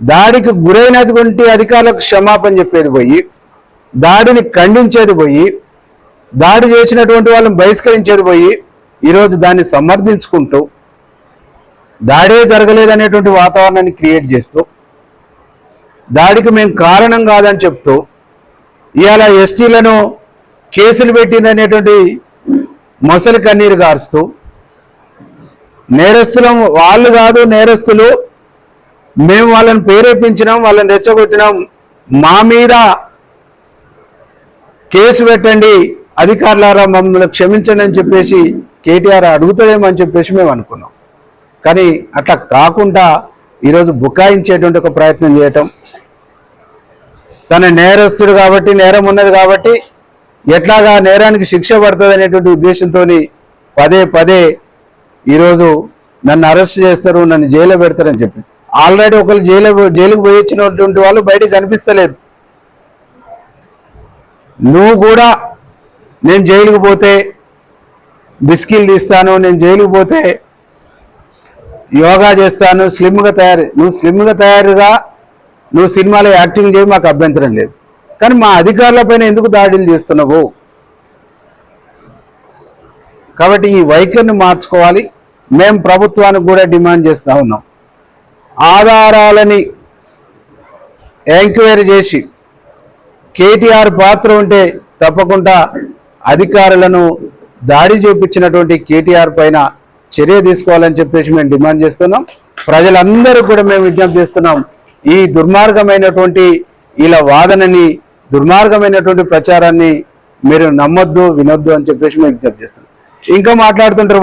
దాడికి గురైనటువంటి అధికారులకు క్షమాపణ చెప్పేది పోయి దాడిని ఖండించేది పోయి దాడి చేసినటువంటి వాళ్ళని బహిష్కరించేది పోయి ఈరోజు దాన్ని సమర్థించుకుంటూ దాడే జరగలేదనేటువంటి వాతావరణాన్ని క్రియేట్ చేస్తూ దాడికి మేము కారణం కాదని చెప్తూ ఇవాళ ఎస్టీలను కేసులు పెట్టిందనేటువంటి మొసలి కన్నీరు గారుస్తూ నేరస్తులం వాళ్ళు కాదు నేరస్తులు మేము వాళ్ళని ప్రేరేపించినాం వాళ్ళని రెచ్చగొట్టినాం. మా మీద కేసు పెట్టండి అధికారులారా మమ్మల్ని క్షమించండి అని చెప్పేసి కేటీఆర్ అడుగుతాడేమో అని చెప్పేసి మేము అనుకున్నాం. కానీ అట్లా కాకుండా ఈరోజు బుకాయించేటువంటి ఒక ప్రయత్నం చేయటం తన నేరస్తుడు కాబట్టి నేరం ఉన్నది కాబట్టి ఎట్లాగా నేరానికి శిక్ష పడుతుంది అనేటువంటి ఉద్దేశంతో పదే పదే ఈరోజు నన్ను అరెస్ట్ చేస్తారు నన్ను జైల్లో పెడతారని చెప్పి ఆల్రెడీ ఒకరు జైలు జైలుకు పోయి వచ్చినటువంటి వాళ్ళు బయటకు కనిపిస్తలేదు నువ్వు కూడా నేను జైలుకు పోతే బిస్కిల్ తీస్తాను నేను జైలుకు పోతే యోగా చేస్తాను స్లిమ్గా తయారు నువ్వు స్లిమ్గా తయారుగా నువ్వు సినిమాలో యాక్టింగ్ చేయి మాకు అభ్యంతరం లేదు. కానీ మా అధికారులపైన ఎందుకు దాడులు చేస్తున్నావు? కాబట్టి ఈ వైఖరిని మార్చుకోవాలి. మేము ప్రభుత్వానికి కూడా డిమాండ్ చేస్తూ ఉన్నాం. ఆధారాలని ఎంక్వైరీ చేసి కేటీఆర్ పాత్ర ఉంటే తప్పకుండా అధికారులను దాడి చేపించినటువంటి కేటీఆర్ పైన చర్య తీసుకోవాలని చెప్పేసి మేము డిమాండ్ చేస్తున్నాం. ప్రజలందరూ కూడా మేము విజ్ఞప్తి చేస్తున్నాం. ఈ దుర్మార్గమైనటువంటి ఇలా వాదనని దుర్మార్గమైనటువంటి ప్రచారాన్ని మీరు నమ్మొద్దు వినొద్దు అని చెప్పేసి మేము విజ్ఞప్తి చేస్తున్నాం. ఇంకా మాట్లాడుతుంటారు